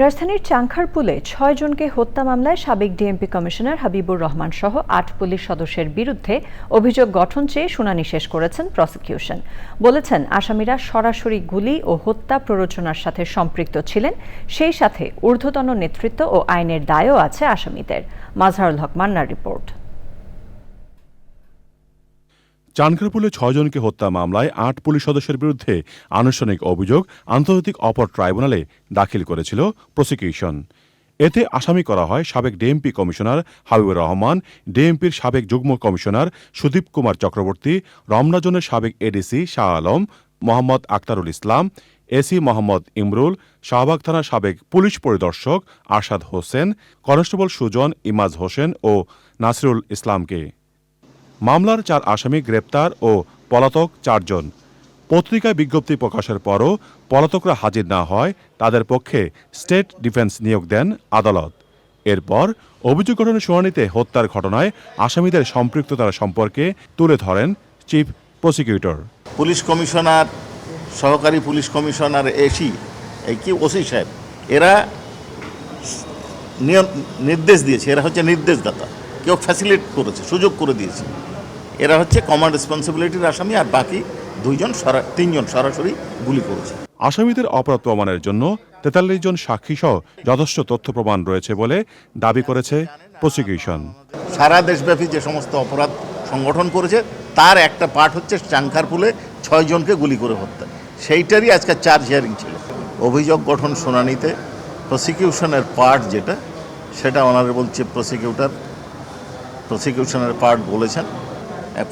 রাজধানীর চাংখারপুলে ছয় জনকে হত্যা মামলায় সাবেক ডিএমপি কমিশনার হাবিবুর রহমান সহ আট পুলিশ সদস্যের বিরুদ্ধে অভিযোগ গঠন চেয়ে শুনানি শেষ করেছেন প্রসিকিউশন। বলেছেন, আসামিরা সরাসরি গুলি ও হত্যা প্ররোচনার সাথে সম্পৃক্ত ছিলেন। সেই সাথে ঊর্ধ্বতন নেতৃত্ব ও আইনের দায়ও আছে আসামিদের। মাজহারুল হক মান্নার রিপোর্ট। চানখারপুলে ছয়জনকে হত্যা মামলায় আট পুলিশ সদস্যের বিরুদ্ধে আনুষ্ঠানিক অভিযোগ আন্তর্জাতিক অপর ট্রাইব্যুনালে দাখিল করেছিল প্রসিকিউশন। এতে আসামি করা হয় সাবেক ডিএমপি কমিশনার হাবিবুর রহমান, ডিএমপির সাবেক যুগ্ম কমিশনার সুদীপ কুমার চক্রবর্তী, রমনাজনের সাবেক এডিসি শাহ আলম, মোহাম্মদ আক্তারুল ইসলাম, এসি মোহাম্মদ ইমরুল, শাহবাগ থানার সাবেক পুলিশ পরিদর্শক আরশাদ হোসেন, কনস্টেবল সুজন ইমাজ হোসেন ও নাসিরুল ইসলামকে। মামলার চার আসামি গ্রেপ্তার ও পলাতক চারজন। পত্রিকায় বিজ্ঞপ্তি প্রকাশের পরও পলাতকরা হাজির না হয়, তাদের পক্ষে স্টেট ডিফেন্স নিয়োগ দেন আদালত। এরপর অভিযোগ গঠনের শুনানিতে হত্যার ঘটনায় আসামিদের সম্পৃক্ততার সম্পর্কে তুলে ধরেন চিফ প্রসিকিউটর। পুলিশ কমিশনার, সহকারী পুলিশ কমিশনার এসি কি ওসি সাহেব, এরা নির্দেশ দিয়েছে, এরা হচ্ছে নির্দেশদাতা। কেউ ফ্যাসিলিট করেছে, সুযোগ করে দিয়েছে। এরা হচ্ছে কমন রেসপন্সিবিলিটির আসামি আর বাকি দুইজন সরা তিনজন সরাসরি গুলি করেছে। আসামিদের অপরাধ প্রমাণের জন্য তেতাল্লিশ জন সাক্ষী সহ যথেষ্ট তথ্য প্রমাণ রয়েছে বলে দাবি করেছে প্রসিকিউশন সারা দেশব্যাপী যে সমস্ত অপরাধ সংগঠন করেছে তার একটা পার্ট হচ্ছে চাংখারপুলে ছয়জনকে গুলি করে হত্যা। সেইটারই আজকে চার্জ হিয়ারিং ছিল। অভিযোগ গঠন শুনানিতে প্রসিকিউশনের পার্ট যেটা সেটা অনারেবল চিফ প্রসিকিউটর প্রসিকিউশনের পার্ট বলেছেন।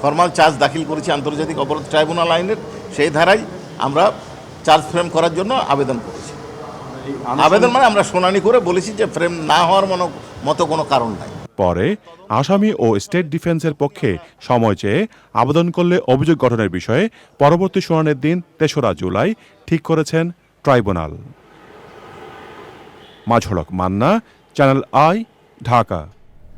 ফর্মাল চার্জ দাখিল করেছি আন্তর্জাতিক অপরাধ ট্রাইব্যুনাল আইনের সেই ধারায় আমরা চার্জ ফ্রেম করার জন্য আবেদন করেছি। আবেদন মানে আমরা শুনানি করে বলেছি যে ফ্রেম না হওয়ার মনো মতো কোনো কারণ নাই। পরে আসামি ও স্টেট ডিফেন্সের পক্ষে সময় চেয়ে আবেদন করলে অভিযোগ গঠনের বিষয়ে পরবর্তী শুনানির দিন তেসরা জুলাই ঠিক করেছেন ট্রাইব্যুনাল মাঝড়ক মান্না চ্যানেল আই ঢাকা।